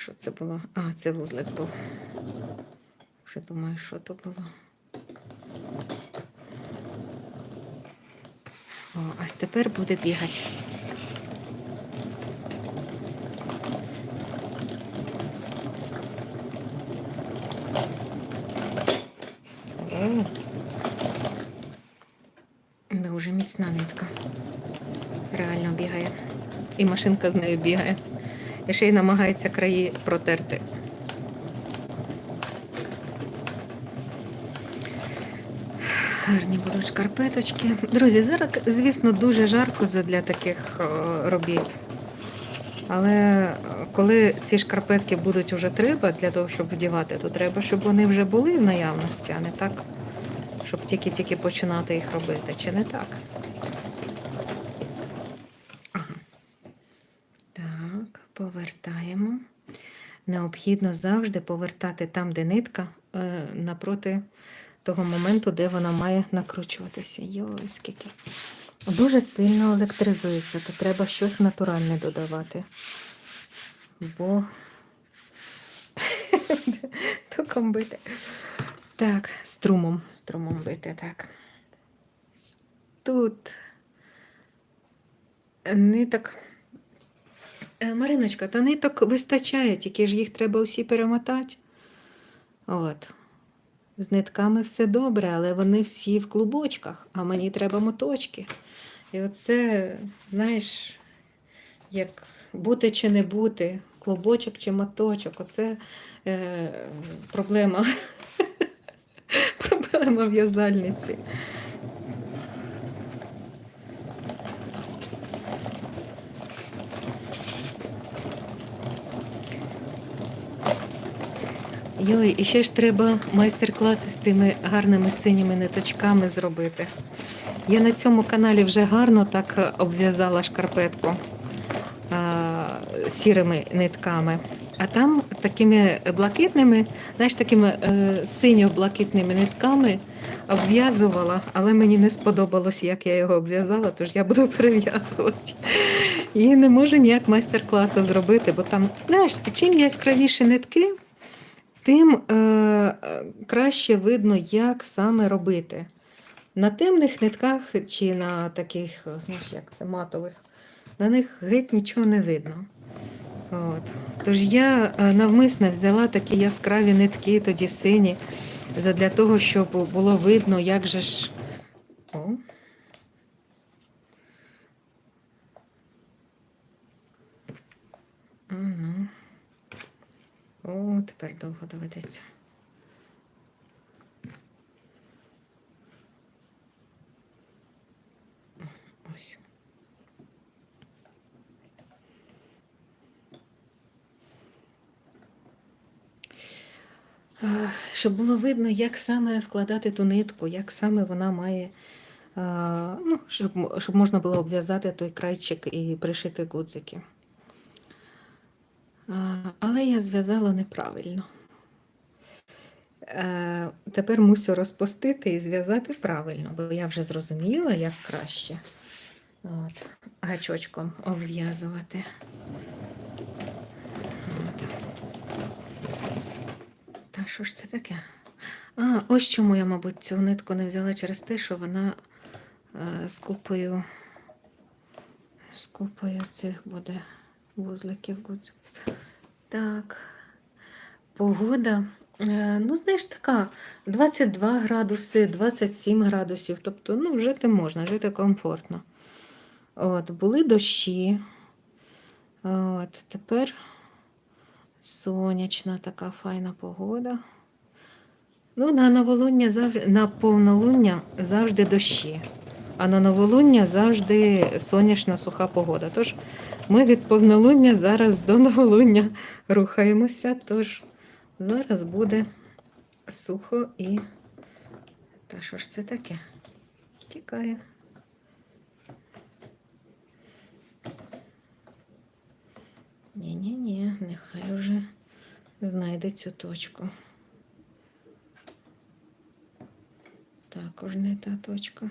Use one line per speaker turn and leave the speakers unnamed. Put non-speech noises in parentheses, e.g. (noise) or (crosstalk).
Що це було? А, це вузлик був. Вже думаю, що то було. О, ось тепер буде бігати. Дуже міцна нитка. Реально бігає. І машинка з нею бігає. І ще й намагається краї протерти. Гарні будуть шкарпеточки. Друзі, зараз, звісно, дуже жарко для таких робіт. Але е, коли ці шкарпетки будуть вже треба для того, щоб вдівати, то треба, щоб вони вже були в наявності, а не так, щоб тільки-тільки починати їх робити. Чи не так? Ага. Так, повертаємо. Необхідно завжди повертати там, де нитка, е, напроти того моменту, де вона має накручуватися. Йой, скільки. Дуже сильно електризується, то треба щось натуральне додавати. Бо (laughs) током бити. Так, струмом, струмом бити, так. Тут ниток. Е, Мариночка, та ниток вистачає, тільки ж їх треба усі перемотати. От. З нитками все добре, але вони всі в клубочках, а мені треба моточки. І оце, знаєш, як бути чи не бути, клубочок чи моточок, оце е, проблема. (laughs) проблема в'язальниці. Йой, і ще ж треба майстер-класи з тими гарними синіми ниточками зробити. Я на цьому каналі вже гарно так обв'язала шкарпетку а, сірими нитками. А там такими блакитними, знаєш, такими е, синьо-блакитними нитками обв'язувала, але мені не сподобалось, як я його обв'язала, тож я буду (laughs) перев'язувати. І не можу ніяк майстер-класу зробити, бо там, знаєш, чим яскравіші нитки, тим е, е, краще видно, як саме робити. На темних нитках чи на таких, знаєш, як це матових, на них геть нічого не видно. От. Тож я е, навмисно взяла такі яскраві нитки, тоді сині, для того, щоб було видно, як же ж. О. Угу. Тепер довго доведеться. Ось. Щоб було видно, як саме вкладати ту нитку, як саме вона має, ну, щоб, щоб можна було обв'язати той крайчик і пришити гудзики. Але я зв'язала неправильно. Е, Тепер мусю розпустити і зв'язати правильно, бо я вже зрозуміла, як краще. От, гачочком обв'язувати. Та що ж це таке? А, ось чому я, мабуть, цю нитку не взяла через те, що вона е, з купою, з купою цих буде вузликів гудзиків. Так, погода. Е, ну, знаєш, така 22 градуси, 27 градусів. Тобто, ну, жити можна, жити комфортно. От, були дощі. От, тепер сонячна така файна погода. Ну, на новолуння завжди, на повнолуння завжди дощі, а на новолуння завжди сонячна суха погода. Тож ми від повнолуння зараз до новолуння рухаємося. Тож зараз буде сухо і. Та що ж це таке? Тікає. Ні-ні-ні, нехай вже знайде цю точку. Також не та точка.